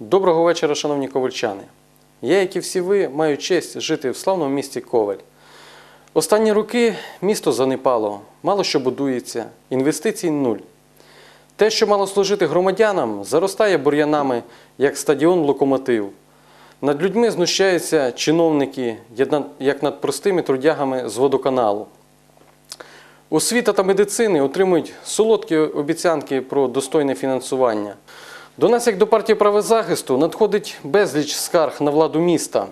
Доброго вечора, шановні ковальчани. Я, як і всі ви, маю честь жити в славному місті Коваль. Останні роки місто занепало, мало що будується, інвестицій нуль. Те, що мало служити громадянам, заростає бур'янами, як стадіон локомотив. Над людьми знущаються чиновники, як над- простими трудягами з водоканалу. Освіта та медицини отримують солодкі обіцянки про достойне фінансування. До нас, як до партії правозахисту, надходить безліч скарг на владу міста.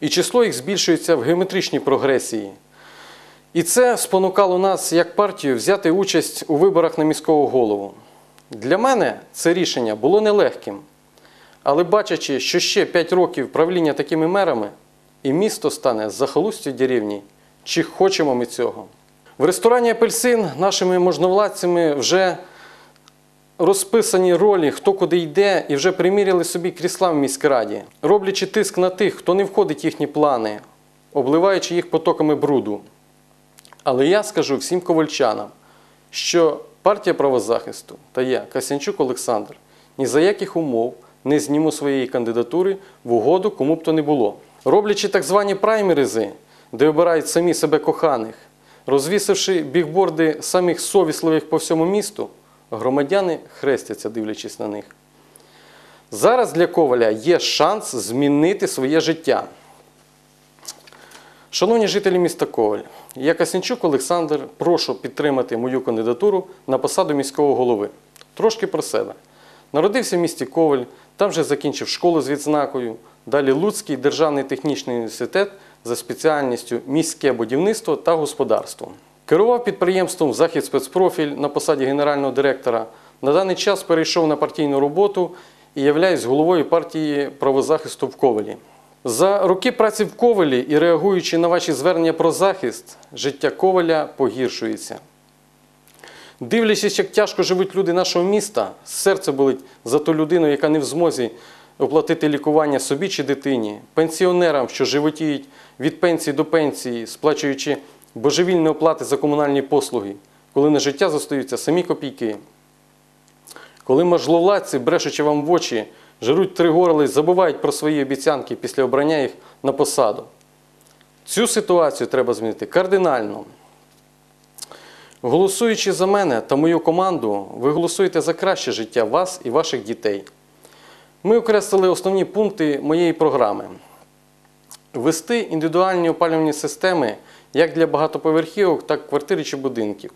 І число їх збільшується в геометричній прогресії. І це спонукало нас, як партію, взяти участь у виборах на міського голову. Для мене це рішення було нелегким. Але бачачи, що ще 5 років правління такими мерами, і місто стане захолустю деревні, чи хочемо ми цього. В ресторані Апельсин нашими можновладцями вже розписані ролі, хто куди йде, і вже приміряли собі крісла в міськраді, роблячи тиск на тих, хто не входить в їхні плани, обливаючи їх потоками бруду. Але я скажу всім ковальчанам, що партія правозахисту та я, Касянчук Олександр, ні за яких умов не зніму своєї кандидатури в угоду кому б то не було. Роблячи так звані праймеризи, де обирають самі себе коханих, розвісивши бігборди самих совісливих по всьому місту, громадяни хрестяться, дивлячись на них. Зараз для Коваля є шанс змінити своє життя. Шановні жителі міста Коваль, я Касянчук Олександр, прошу підтримати мою кандидатуру на посаду міського голови. Трошки про себе. Народився в місті Коваль, там вже закінчив школу з відзнакою, далі Луцький державний технічний університет за спеціальністю міське будівництво та господарство. Керував підприємством Захід спецпрофіль на посаді генерального директора. На даний час перейшов на партійну роботу і являюсь головою партії правозахисту в Ковалі. За роки праці в Ковалі і реагуючи на ваші звернення про захист, життя Коваля погіршується. Дивлячись, як тяжко живуть люди нашого міста, серце болить за ту людину, яка не в змозі оплатити лікування собі чи дитині, пенсіонерам, що животіють від пенсії до пенсії, сплачуючи божевільні оплати за комунальні послуги, коли на життя зостаються самі копійки. Коли можловладці, брешучи вам в очі, жируть три горли і забувають про свої обіцянки після обрання їх на посаду. Цю ситуацію треба змінити кардинально. Голосуючи за мене та мою команду, ви голосуєте за краще життя вас і ваших дітей. Ми окреслили основні пункти моєї програми. Ввести індивідуальні опалювальні системи як для багатоповерхівок, так і квартир чи будинків.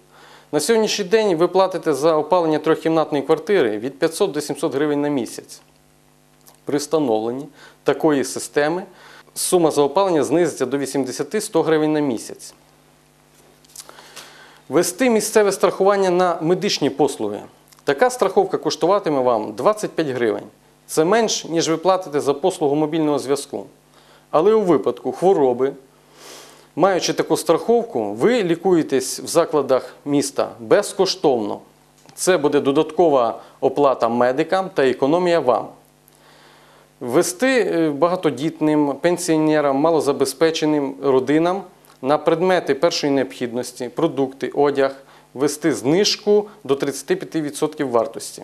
На сьогоднішній день ви платите за опалення трьохкімнатної квартири від 500 до 700 гривень на місяць. При встановленні такої системи сума за опалення знизиться до 80-100 гривень на місяць. Вести місцеве страхування на медичні послуги. Така страховка коштуватиме вам 25 гривень. Це менш, ніж ви платите за послугу мобільного зв'язку. Але у випадку хвороби, маючи таку страховку, ви лікуєтесь в закладах міста безкоштовно. Це буде додаткова оплата медикам та економія вам. Ввести е, багатодітним, пенсіонерам, малозабезпеченим родинам на предмети першої необхідності, продукти, одяг, ввести знижку до 35% вартості.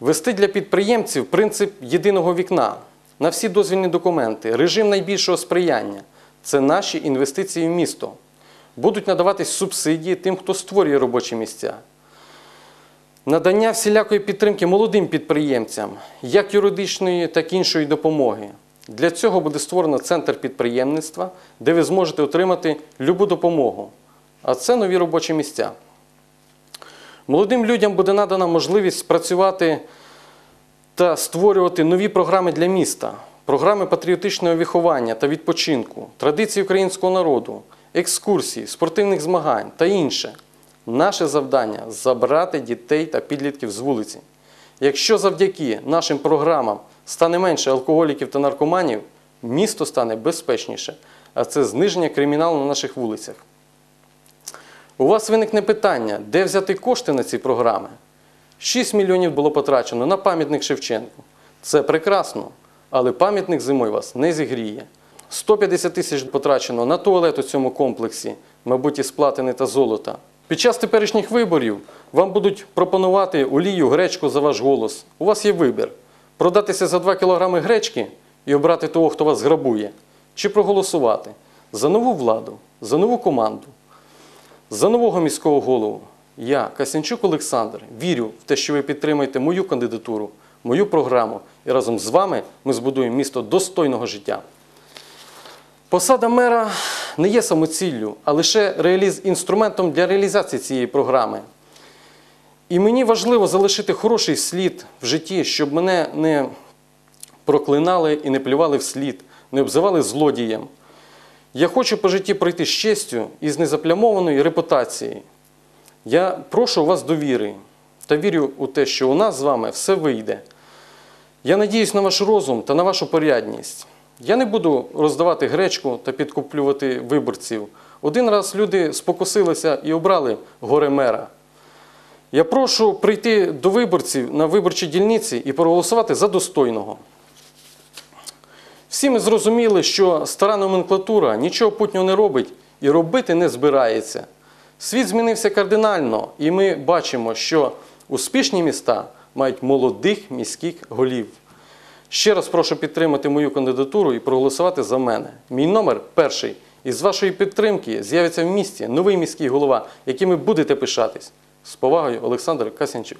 Ввести для підприємців принцип єдиного вікна на всі дозвільні документи, режим найбільшого сприяння це наші інвестиції в місто. Будуть надаватись субсидії тим, хто створює робочі місця. Надання всілякої підтримки молодим підприємцям, як юридичної, так і іншої допомоги. Для цього буде створено центр підприємництва, де ви зможете отримати любу допомогу. А це нові робочі місця. Молодим людям буде надана можливість працювати та створювати нові програми для міста, програми патріотичного виховання та відпочинку, традиції українського народу, екскурсії, спортивних змагань та інше. Наше завдання забрати дітей та підлітків з вулиці. Якщо завдяки нашим програмам стане менше алкоголіків та наркоманів, місто стане безпечніше, а це зниження криміналу на наших вулицях. У вас виникне питання, де взяти кошти на ці програми? 6 мільйонів було потрачено на пам'ятник Шевченку. Це прекрасно, але пам'ятник зимою вас не зігріє. 150 тисяч потрачено на туалет у цьому комплексі, мабуть, із платини та золота. Під час теперішніх виборів вам будуть пропонувати олію, гречку за ваш голос. У вас є вибір: продатися за 2 кілограми гречки і обрати того, хто вас грабує, чи проголосувати за нову владу, за нову команду, за нового міського голову. Я, Касянчук Олександр, вірю в те, що ви підтримаєте мою кандидатуру, мою програму, і разом з вами ми збудуємо місто достойного життя. Посада мера не є самоціллю, а лише реаліз... інструментом для реалізації цієї програми. І мені важливо залишити хороший слід в житті, щоб мене не проклинали і не плювали вслід, не обзивали злодієм. Я хочу по житті пройти з честю і з незаплямованою репутацією. Я прошу вас довіри та вірю у те, що у нас з вами все вийде. Я надіюсь на ваш розум та на вашу порядність. Я не буду роздавати гречку та підкуплювати виборців. Один раз люди спокусилися і обрали горе мера. Я прошу прийти до виборців на виборчі дільниці і проголосувати за достойного. Всі ми зрозуміли, що стара номенклатура нічого путнього не робить і робити не збирається. Світ змінився кардинально, і ми бачимо, що успішні міста мають молодих міських голів. Ще раз прошу підтримати мою кандидатуру і проголосувати за мене. Мій номер перший. І з вашої підтримки з'явиться в місті новий міський голова, яким ви будете пишатись. З повагою, Олександр Касянчук.